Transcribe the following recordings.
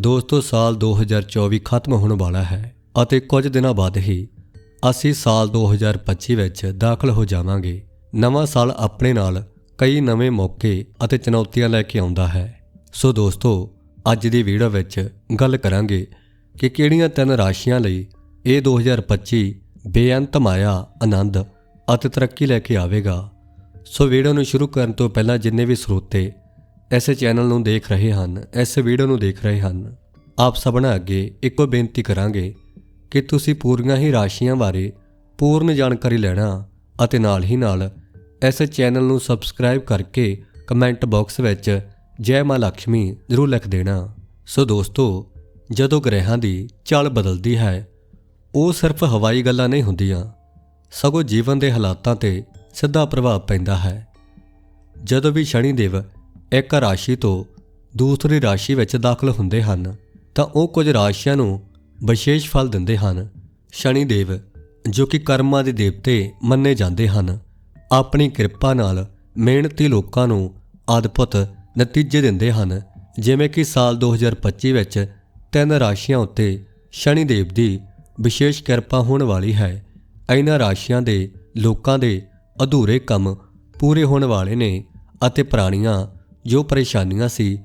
ਦੋਸਤੋ, ਸਾਲ 2024 ਖਤਮ ਹੋਣ ਵਾਲਾ ਹੈ ਅਤੇ ਕੁਝ ਦਿਨਾਂ ਬਾਅਦ ਹੀ ਅਸੀਂ ਸਾਲ 2025 ਵਿੱਚ ਦਾਖਲ ਹੋ ਜਾਵਾਂਗੇ। ਨਵਾਂ ਸਾਲ ਆਪਣੇ ਨਾਲ ਕਈ ਨਵੇਂ ਮੌਕੇ ਅਤੇ ਚੁਣੌਤੀਆਂ ਲੈ ਕੇ ਆਉਂਦਾ ਹੈ। ਸੋ ਦੋਸਤੋ, ਅੱਜ ਦੀ ਵੀਡੀਓ ਵਿੱਚ ਗੱਲ ਕਰਾਂਗੇ ਕਿ ਕਿਹੜੀਆਂ ਤਿੰਨ ਰਾਸ਼ੀਆਂ ਲਈ ਇਹ 2025 ਬੇਅੰਤ ਮਾਇਆ, ਆਨੰਦ ਅਤੇ ਤਰੱਕੀ ਲੈ ਕੇ ਆਵੇਗਾ। ਸੋ ਵੀਡੀਓ ਨੂੰ ਸ਼ੁਰੂ ਕਰਨ ਤੋਂ ਪਹਿਲਾਂ ਜਿੰਨੇ ਵੀ ਸਰੋਤੇ ਇਸ ਚੈਨਲ ਨੂੰ ਦੇਖ ਰਹੇ ਹਨ ਇਸ ਵੀਡੀਓ ਨੂੰ ਦੇਖ ਰਹੇ ਹਨ। ਆਪ ਸਭਨਾਂ ਅੱਗੇ ਇੱਕੋ ਬੇਨਤੀ ਕਰਾਂਗੇ ਕਿ ਤੁਸੀਂ ਪੂਰੀਆਂ ਹੀ ਰਾਸ਼ੀਆਂ ਬਾਰੇ ਪੂਰਨ ਜਾਣਕਾਰੀ ਲੈਣਾ ਅਤੇ ਨਾਲ ਹੀ ਨਾਲ ਇਸ ਚੈਨਲ ਨੂੰ ਸਬਸਕ੍ਰਾਈਬ ਕਰਕੇ ਕਮੈਂਟ ਬਾਕਸ ਵਿੱਚ ਜੈ ਮਾਂ ਲక్ష్ਮੀ ਜ਼ਰੂਰ ਲਿਖ ਦੇਣਾ। ਸੋ ਦੋਸਤੋ, ਜਦੋਂ ਗ੍ਰਹਿਾਂ ਦੀ ਚਾਲ ਬਦਲਦੀ ਹੈ, ਉਹ ਸਿਰਫ ਹਵਾਈ ਗੱਲਾਂ ਨਹੀਂ ਹੁੰਦੀਆਂ, ਸਗੋਂ ਜੀਵਨ ਦੇ ਹਾਲਾਤਾਂ ਤੇ ਸਿੱਧਾ ਪ੍ਰਭਾਵ ਪੈਂਦਾ ਹੈ। ਜਦੋਂ ਵੀ ਸ਼ਨੀ ਦੇਵ ਇੱਕ ਰਾਸ਼ੀ ਤੋਂ ਦੂਸਰੀ ਰਾਸ਼ੀ ਵਿੱਚ ਦਾਖਲ ਹੁੰਦੇ ਹਨ, ਤਾਂ ਉਹ ਕੁਝ ਰਾਸ਼ੀਆਂ ਨੂੰ ਵਿਸ਼ੇਸ਼ ਫਲ ਦਿੰਦੇ ਹਨ। ਸ਼ਨੀ ਦੇਵ, ਜੋ ਕਿ ਕਰਮਾਂ ਦੇ ਦੇਵਤੇ ਮੰਨੇ ਜਾਂਦੇ ਹਨ, ਆਪਣੀ ਕਿਰਪਾ ਨਾਲ ਮਿਹਨਤੀ ਲੋਕਾਂ ਨੂੰ ਅਦਭੁਤ ਨਤੀਜੇ ਦਿੰਦੇ ਹਨ, ਜਿਵੇਂ ਕਿ ਸਾਲ 2025 ਵਿੱਚ ਤਿੰਨ ਰਾਸ਼ੀਆਂ ਉੱਤੇ ਸ਼ਨੀ ਦੇਵ ਦੀ ਵਿਸ਼ੇਸ਼ ਕਿਰਪਾ ਹੋਣ ਵਾਲੀ ਹੈ। ਇਹਨਾਂ ਰਾਸ਼ੀਆਂ ਦੇ ਲੋਕਾਂ ਦੇ ਅਧੂਰੇ ਕੰਮ ਪੂਰੇ ਹੋਣ ਵਾਲੇ ਨੇ ਅਤੇ ਪੁਰਾਣੀਆਂ ਜੋ ਪਰੇਸ਼ਾਨੀਆਂ ਸੀ,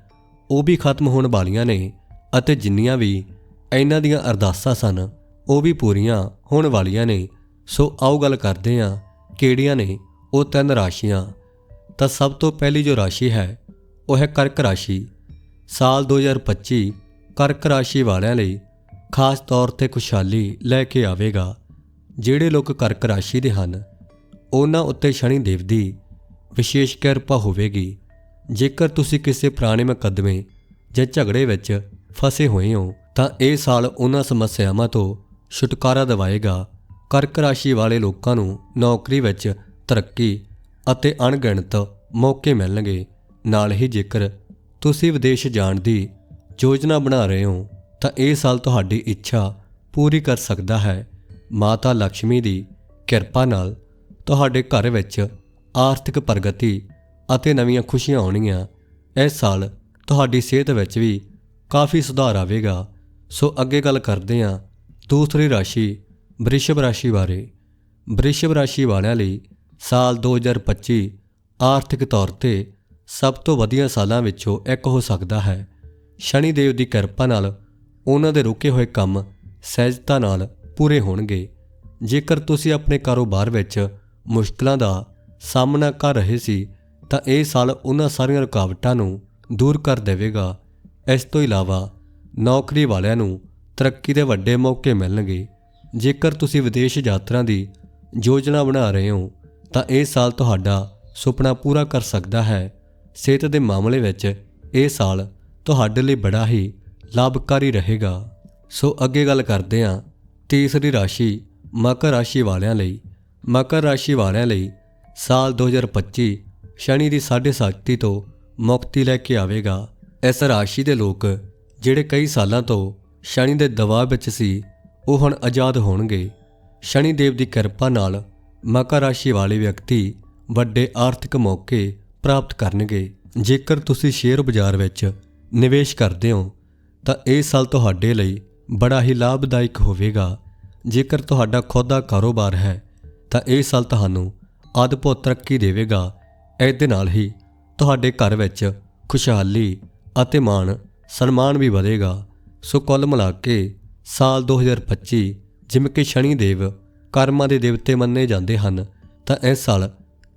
ਉਹ ਵੀ ਖਤਮ ਹੋਣ ਵਾਲੀਆਂ ਨੇ ਅਤੇ ਜਿੰਨੀਆਂ ਵੀ ਇਹਨਾਂ ਦੀਆਂ ਅਰਦਾਸਾਂ ਸਨ, ਉਹ ਵੀ ਪੂਰੀਆਂ ਹੋਣ ਵਾਲੀਆਂ ਨੇ। ਸੋ ਆਓ ਗੱਲ ਕਰਦੇ ਹਾਂ, ਕਿਹੜੀਆਂ ਨੇ ਉਹ ਤਿੰਨ ਰਾਸ਼ੀਆਂ? ਤਾਂ ਸਭ ਤੋਂ ਪਹਿਲੀ ਜੋ ਰਾਸ਼ੀ ਹੈ, ਉਹ ਹੈ ਕਰਕ ਰਾਸ਼ੀ। ਸਾਲ 2025 ਕਰਕ ਰਾਸ਼ੀ ਵਾਲਿਆਂ ਲਈ ਖਾਸ ਤੌਰ ਤੇ ਖੁਸ਼ਹਾਲੀ ਲੈ ਕੇ ਆਵੇਗਾ। ਜਿਹੜੇ ਲੋਕ ਕਰਕ ਰਾਸ਼ੀ ਦੇ ਹਨ, ਉਹਨਾਂ ਉੱਤੇ ਸ਼ਨੀ ਦੇਵ ਦੀ ਵਿਸ਼ੇਸ਼ ਕਿਰਪਾ ਹੋਵੇਗੀ। ਜੇਕਰ ਤੁਸੀਂ ਕਿਸੇ ਪੁਰਾਣੇ ਮੁਕੱਦਮੇ ਜਾਂ ਝਗੜੇ ਵਿੱਚ ਫਸੇ ਹੋਏ ਹੋ, ਤਾਂ ਇਹ ਸਾਲ ਉਹਨਾਂ ਸਮੱਸਿਆਵਾਂ ਤੋਂ ਛੁਟਕਾਰਾ ਦਿਵਾਏਗਾ। ਕਰਕ ਰਾਸ਼ੀ ਵਾਲੇ ਲੋਕਾਂ ਨੂੰ ਨੌਕਰੀ ਵਿੱਚ ਤਰੱਕੀ ਅਤੇ ਅਣਗਿਣਤ ਮੌਕੇ ਮਿਲਣਗੇ। ਨਾਲ ਹੀ ਜੇਕਰ ਤੁਸੀਂ ਵਿਦੇਸ਼ ਜਾਣ ਦੀ ਯੋਜਨਾ ਬਣਾ ਰਹੇ ਹੋ, ਤਾਂ ਇਹ ਸਾਲ ਤੁਹਾਡੀ ਇੱਛਾ ਪੂਰੀ ਕਰ ਸਕਦਾ ਹੈ। ਮਾਤਾ ਲక్ష్ਮੀ ਦੀ ਕਿਰਪਾ ਨਾਲ ਤੁਹਾਡੇ ਘਰ ਵਿੱਚ ਆਰਥਿਕ ਪ੍ਰਗਤੀ ਅਤੇ ਨਵੀਆਂ ਖੁਸ਼ੀਆਂ ਆਉਣਗੀਆਂ। ਇਸ ਸਾਲ ਤੁਹਾਡੀ ਸਿਹਤ ਵਿੱਚ ਵੀ ਕਾਫੀ ਸੁਧਾਰ ਆਵੇਗਾ। ਸੋ ਅੱਗੇ ਗੱਲ ਕਰਦੇ ਹਾਂ ਦੂਸਰੀ ਰਾਸ਼ੀ ਵ੍ਰਿਸ਼ਭ ਰਾਸ਼ੀ ਬਾਰੇ। ਵ੍ਰਿਸ਼ਭ ਰਾਸ਼ੀ ਵਾਲਿਆਂ ਲਈ ਸਾਲ 2025 ਆਰਥਿਕ ਤੌਰ ਤੇ ਸਭ ਤੋਂ ਵਧੀਆ ਸਾਲਾਂ ਵਿੱਚੋਂ ਇੱਕ ਹੋ ਸਕਦਾ ਹੈ। ਸ਼ਨੀ ਦੇਵ ਦੀ ਕਿਰਪਾ ਨਾਲ ਉਹਨਾਂ ਦੇ ਰੁਕੇ ਹੋਏ ਕੰਮ ਸਹਿਜਤਾ ਨਾਲ ਪੂਰੇ ਹੋਣਗੇ। ਜੇਕਰ ਤੁਸੀਂ ਆਪਣੇ ਕਾਰੋਬਾਰ ਵਿੱਚ ਮੁਸ਼ਕਲਾਂ ਦਾ ਸਾਹਮਣਾ ਕਰ ਰਹੇ ਸੀ ਤਾਂ ਇਹ ਸਾਲ ਉਹਨਾਂ ਸਾਰੀਆਂ ਰੁਕਾਵਟਾਂ ਨੂੰ ਦੂਰ ਕਰ ਦੇਵੇਗਾ। ਇਸ ਤੋਂ ਇਲਾਵਾ ਨੌਕਰੀ ਵਾਲਿਆਂ ਨੂੰ ਤਰੱਕੀ ਦੇ ਵੱਡੇ ਮੌਕੇ ਮਿਲਣਗੇ। ਜੇਕਰ ਤੁਸੀਂ ਵਿਦੇਸ਼ ਯਾਤਰਾ ਦੀ ਯੋਜਨਾ ਬਣਾ ਰਹੇ ਹੋ, ਤਾਂ ਇਹ ਸਾਲ ਤੁਹਾਡਾ ਸੁਪਨਾ ਪੂਰਾ ਕਰ ਸਕਦਾ ਹੈ। ਸਿਹਤ ਦੇ ਮਾਮਲੇ ਵਿੱਚ ਇਹ ਸਾਲ ਤੁਹਾਡੇ ਲਈ ਬੜਾ ਹੀ ਲਾਭਕਾਰੀ ਰਹੇਗਾ। ਸੋ ਅੱਗੇ ਗੱਲ ਕਰਦੇ ਹਾਂ ਤੀਸਰੀ ਰਾਸ਼ੀ ਮਕਰ ਰਾਸ਼ੀ ਵਾਲਿਆਂ ਲਈ। ਮਕਰ ਰਾਸ਼ੀ ਵਾਲਿਆਂ ਲਈ ਸਾਲ 2025 ਸ਼ਨੀ ਦੀ ਸਾਢੇ ਸ਼ਕਤੀ ਤੋਂ ਮੁਕਤੀ ਲੈ ਕੇ ਆਵੇਗਾ। ਇਸ ਰਾਸ਼ੀ ਦੇ ਲੋਕ ਜਿਹੜੇ ਕਈ ਸਾਲਾਂ ਤੋਂ ਸ਼ਨੀ ਦੇ ਦਬਾਅ ਵਿੱਚ ਸੀ, ਉਹ ਹੁਣ ਆਜ਼ਾਦ ਹੋਣਗੇ। ਸ਼ਨੀ ਦੇਵ ਦੀ ਕਿਰਪਾ ਨਾਲ ਮਕਰ ਰਾਸ਼ੀ ਵਾਲੇ ਵਿਅਕਤੀ ਵੱਡੇ ਆਰਥਿਕ ਮੌਕੇ ਪ੍ਰਾਪਤ ਕਰਨਗੇ। ਜੇਕਰ ਤੁਸੀਂ ਸ਼ੇਅਰ ਬਾਜ਼ਾਰ ਵਿੱਚ ਨਿਵੇਸ਼ ਕਰਦੇ ਹੋ, ਤਾਂ ਇਹ ਸਾਲ ਤੁਹਾਡੇ ਲਈ ਬੜਾ ਹੀ ਲਾਭਦਾਇਕ ਹੋਵੇਗਾ। ਜੇਕਰ ਤੁਹਾਡਾ ਖੁਦ ਦਾ ਕਾਰੋਬਾਰ ਹੈ, ਤਾਂ ਇਹ ਸਾਲ ਤੁਹਾਨੂੰ ਅਦਭੁਤ ਤਰੱਕੀ ਦੇਵੇਗਾ। ਇਸ ਦੇ ਨਾਲ ਹੀ ਤੁਹਾਡੇ ਘਰ ਵਿੱਚ ਖੁਸ਼ਹਾਲੀ ਅਤੇ ਮਾਣ, ਸਨਮਾਨ ਵੀ ਵਧੇਗਾ। ਸੋ ਕੁੱਲ ਮਿਲਾ ਕੇ ਸਾਲ 2025 ਜਿਵੇਂ ਕਿ ਸ਼ਨੀ ਦੇਵ ਕਰਮਾਂ ਦੇ ਦੇਵਤੇ ਮੰਨੇ ਜਾਂਦੇ ਹਨ, ਤਾਂ ਇਸ ਸਾਲ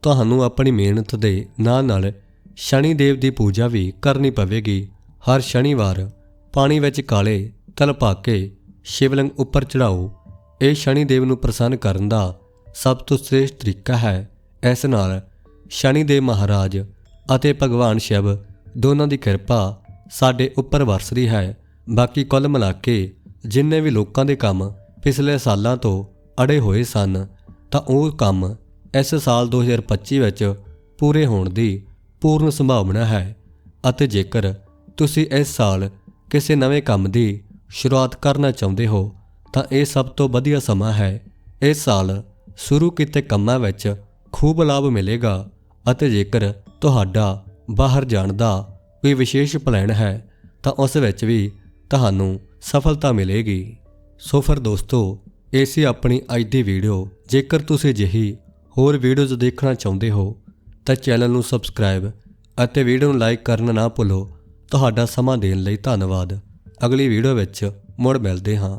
ਤੁਹਾਨੂੰ ਆਪਣੀ ਮਿਹਨਤ ਦੇ ਨਾਲ ਨਾਲ ਸ਼ਨੀ ਦੇਵ ਦੀ ਪੂਜਾ ਵੀ ਕਰਨੀ ਪਵੇਗੀ। ਹਰ ਸ਼ਨੀਵਾਰ ਪਾਣੀ ਵਿੱਚ ਕਾਲੇ ਤਲ ਪਾ ਕੇ ਸ਼ਿਵਲਿੰਗ ਉੱਪਰ ਚੜਾਓ ਇਹ ਸ਼ਨੀ ਦੇਵ ਨੂੰ ਪ੍ਰਸੰਨ ਕਰਨ ਦਾ ਸਭ ਤੋਂ ਸ੍ਰੇਸ਼ਟ ਤਰੀਕਾ ਹੈ। ਇਸ ਨਾਲ ਸ਼ਨੀ ਦੇਵ ਮਹਾਰਾਜ ਅਤੇ ਭਗਵਾਨ ਸ਼ਿਵ ਦੋਨਾਂ ਦੀ ਕਿਰਪਾ ਸਾਡੇ ਉੱਪਰ ਵਰਸਦੀ ਹੈ। ਬਾਕੀ ਕੁੱਲ ਮਿਲਾ ਕੇ ਜਿੰਨੇ ਵੀ ਲੋਕਾਂ ਦੇ ਕੰਮ ਪਿਛਲੇ ਸਾਲਾਂ ਤੋਂ ਅੜੇ ਹੋਏ ਸਨ, ਤਾਂ ਉਹ ਕੰਮ ਇਸ ਸਾਲ 2025 ਵਿੱਚ ਪੂਰੇ ਹੋਣ ਦੀ ਪੂਰਨ ਸੰਭਾਵਨਾ ਹੈ ਅਤੇ ਜੇਕਰ ਤੁਸੀਂ ਇਸ ਸਾਲ ਕਿਸੇ ਨਵੇਂ ਕੰਮ ਦੀ ਸ਼ੁਰੂਆਤ ਕਰਨਾ ਚਾਹੁੰਦੇ ਹੋ, ਤਾਂ ਇਹ ਸਭ ਤੋਂ ਵਧੀਆ ਸਮਾਂ ਹੈ। ਇਸ ਸਾਲ ਸ਼ੁਰੂ ਕੀਤੇ ਕੰਮਾਂ ਵਿੱਚ ਖੂਬ ਲਾਭ ਮਿਲੇਗਾ। ਅਤੇ ਜੇਕਰ ਤੁਹਾਡਾ ਬਾਹਰ ਜਾਣ ਦਾ ਕੋਈ ਵਿਸ਼ੇਸ਼ ਪਲਾਨ ਹੈ, ਤਾਂ ਉਸ ਵਿੱਚ ਵੀ ਤੁਹਾਨੂੰ ਸਫਲਤਾ ਮਿਲੇਗੀ। ਸੋ ਫਿਰ ਦੋਸਤੋ, ਇਹ ਸੀ ਆਪਣੀ ਅੱਜ ਦੀ ਵੀਡੀਓ ਜੇਕਰ ਤੁਸੀਂ ਜਿਹੀ ਹੋਰ ਵੀਡੀਓਜ਼ ਦੇਖਣਾ ਚਾਹੁੰਦੇ ਹੋ, ਤਾਂ ਚੈਨਲ ਨੂੰ ਸਬਸਕ੍ਰਾਈਬ ਅਤੇ ਵੀਡੀਓ ਨੂੰ ਲਾਈਕ ਕਰਨਾ ਨਾ ਭੁੱਲੋ। ਤੁਹਾਡਾ ਸਮਾਂ ਦੇਣ ਲਈ ਧੰਨਵਾਦ। ਅਗਲੀ ਵੀਡੀਓ ਵਿੱਚ ਮੁੜ ਮਿਲਦੇ ਹਾਂ।